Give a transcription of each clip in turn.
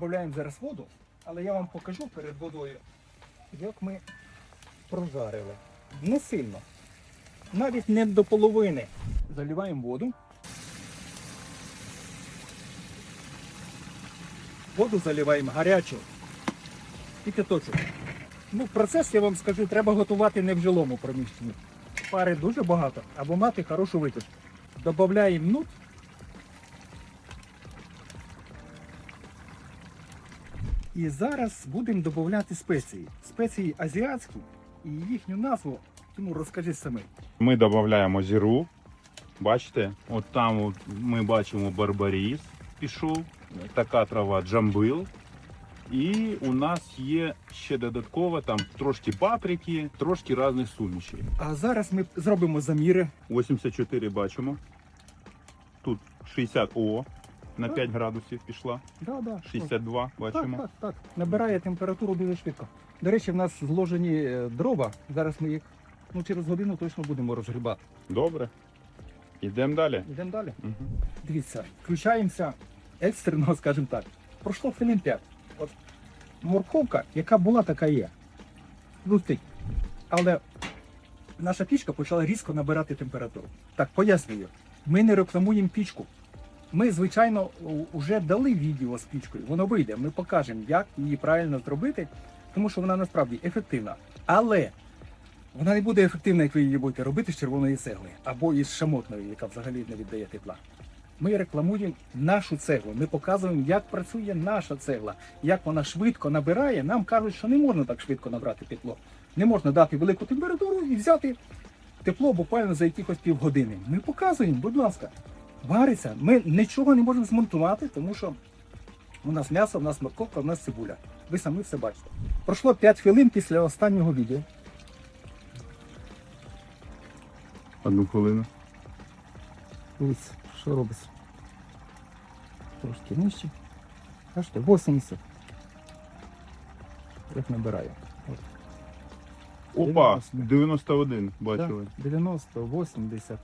Додаємо зараз воду, але я вам покажу перед водою, як ми прожарили. Не сильно. Навіть не до половини. Заливаємо воду. Воду заливаємо гарячу. І кипяточок. Ну, процес, я вам скажу, треба готувати не в жилому приміщенні. Пари дуже багато, або мати хорошу витяжку. Додаємо нут. І зараз будемо додати спеції. Спеції азіатські і їхню назву, тому розкажи самий. Ми додаємо зіру. Бачите, от там от ми бачимо барбаріс пішов, така трава джамбил. І у нас є ще додатково там трошки паприки, трошки різних сумішей. А зараз ми зробимо заміри. 84 бачимо. Тут 60 О на 5 градусів пішла. Да, да. 62 бачимо. Так, так, так. Набирає температуру дуже швидко. До речі, в нас зложені е, дрова. Зараз ми їх ну, через годину точно будемо розгрібати. Добре. Йдемо далі. Йдемо далі. Угу. Дивіться, включаємося екстрено, скажімо так. Пройшло хвилин 5. От морковка, яка була, така є. Лустить. Але наша пічка почала різко набирати температуру. Так, пояснюю. Ми не рекламуємо пічку. Ми, звичайно, вже дали відео з пічкою. Воно вийде. Ми покажемо, як її правильно зробити, тому що вона насправді ефективна. Але вона не буде ефективна, як ви її будете робити з червоної цегли або із шамотної, яка взагалі не віддає тепла. Ми рекламуємо нашу цеглу. Ми показуємо, як працює наша цегла, як вона швидко набирає. Нам кажуть, що не можна так швидко набрати тепло. Не можна дати велику температуру і взяти тепло буквально за якихось півгодини. Ми показуємо, будь ласка, вариться. Ми нічого не можемо змонтувати, тому що у нас м'ясо, у нас морковка, у нас цибуля. Ви самі все бачите. Пройшло 5 хвилин після останнього відео. Одну хвилину. Дивіться, що робиться. Трошки нижче. Бачите, 80. Як набираю. От. Опа, 91 бачили. Да, 90, 80.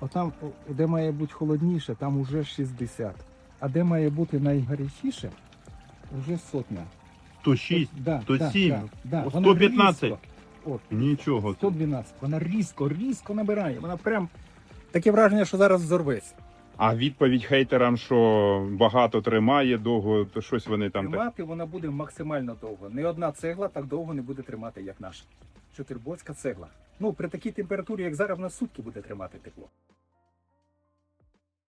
Отам, де має бути холодніше, там уже 60. А де має бути найгарячіше, вже сотня. 106, Да, 107, да, да, Вона 115. різко. От, Нічого. собі. 112. Вона різко, різко набирає. Вона прям таке враження, що зараз взорветься. А відповідь хейтерам, що багато тримає, довго, то щось вони там. так- Тримати вона буде максимально довго. Ні одна цегла так довго не буде тримати, як наша. Чотирбоцька цегла. Ну, при такій температурі, як зараз, вона сутки буде тримати тепло.